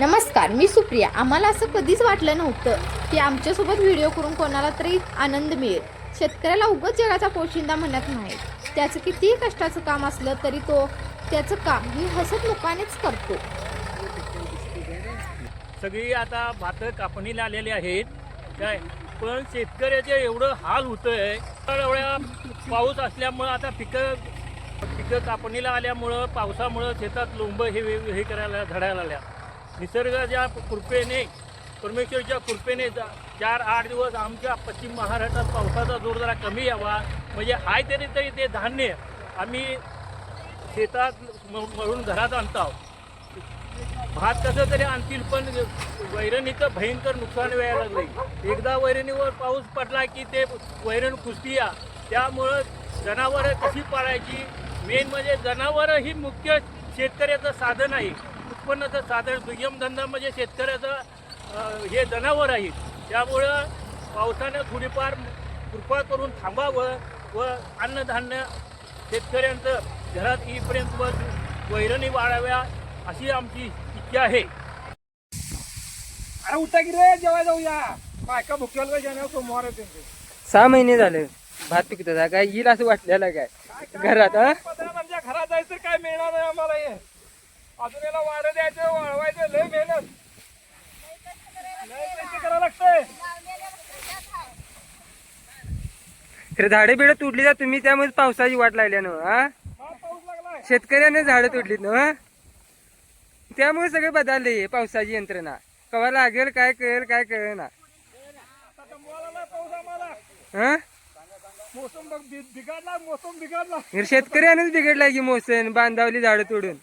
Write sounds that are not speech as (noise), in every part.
नमस्कार मी सुप्रिया. आम्हाला असं कधीच वाटलं नव्हतं की आमच्यासोबत व्हिडिओ करून कोणाला तरी आनंद मिळेल. शेतकऱ्याला उगत जगाचा पोशिंदा म्हणत नाही त्याचं कितीही कष्टाचं काम असलं तरी तो त्याचं काम ही हसत मुखानेच करतो. सगळी आता भातं कापणीला आलेली आहेत. काय? पण शेतकऱ्याचे एवढं हाल होतंय. तर एवढ्या पाऊस असल्यामुळं आता पिकं पिकं कापणीला आल्यामुळं पावसामुळं शेतात लोंब हे हे हे करायला झडायला आल्या निसर्गाच्या कृपेने परमेश्वरच्या कृपेने जा- चार आठ दिवस आमच्या पश्चिम महाराष्ट्रात पावसाचा जोर जरा कमी यावा. म्हणजे आहे तरी तरी ते धान्य आम्ही शेतात मरून मळून घरात आणतो भात कसं तरी आणतील पण वैरणीचं भयंकर नुकसान व्हायला लागले एकदा वैरणीवर पाऊस पडला की ते वैरण कुस्ती या. त्यामुळं जनावरं कशी पाळायची? मेन म्हणजे जनावरं ही मुख्य शेतकऱ्याचं साधन आहे. उत्पन्नाचं साधन दुय्यम धंदा म्हणजे शेतकऱ्याचं हे जनावर आहे. त्यामुळं पावसानं थोडीफार कृपा करून थांबावं व अन्नधान्य शेतकऱ्यांचं घरात येईपर्यंत व वैरणी वाढाव्या अशी आमची इच्छा आहे. अरे उठा की रे जेव्हा जाऊया. बायका भुकेल सोमवार. सहा महिने झाले भात पिकत होता काय येईल असं वाटलेलं काय? घरात घरात जायचं काय मिळणार नाही आम्हाला हे? अजून याला वारं द्यायचं वाळवायचं लय मेहनत. लय पैसे करावं लागतंय. खरं झाडे बिडं तुटली तर तुम्ही त्यामुळे पावसाची वाट लागल्या ना हा? हा पाऊस लागलाय. शेतकऱ्याने झाडं तुटलीत ना त्यामुळे सगळे बदलले पावसाची यंत्रणा. कवा लागेल काय कळेल काय कळेल ना आता दमवायला नाही पाऊस आम्हाला. हा? मोसम बघ बि- बिघडला मोसम बिघडला. शेतकऱ्यानेच बिघडलाय की मोसन बांधावली झाडं तोडून.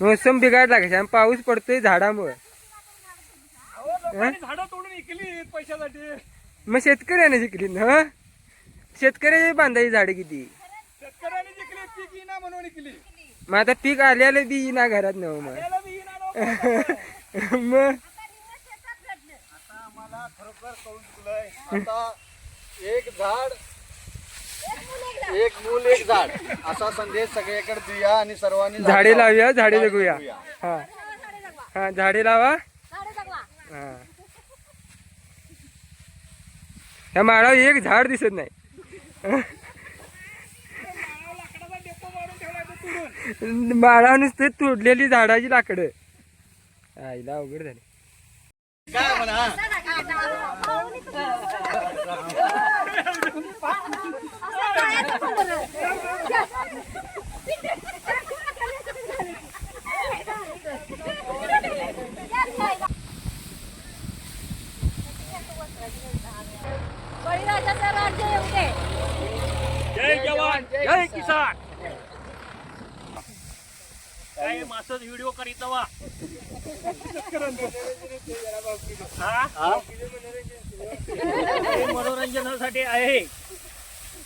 मोसम बिघडला कशा आणि पाऊस पडतोय झाडामुळे. झाडं तोडून पैशासाठी. मग शेतकऱ्याने शिकली ना शेतकऱ्याची बांधायची झाडं किती? शेतकऱ्यांनी जिंकली पीक येईना म्हणून मग आता पीक आल्याला बी ना घरात नव मग. येईना. (laughs) मग? खरोखर कळून चुकलंय. आता एक झाड एक मूल एक झाड. असा संदेश सगळीकडे देऊया आणि सर्वांनी झाडे लावूया झाडे झाडे जगूया. हा. हा झाडे लावा. हा. ह्या माळावर एक झाड दिसत नाही. माळावर नुसते तोडलेली झाडाची लाकडं. आईला अवघड झाली. काय म्हणा? बळीराजाचं राज्य येऊ दे. जय जवान जय किसान. काय मासच व्हिडिओ करीत वा हा? हे मनोरंजनासाठी आहे.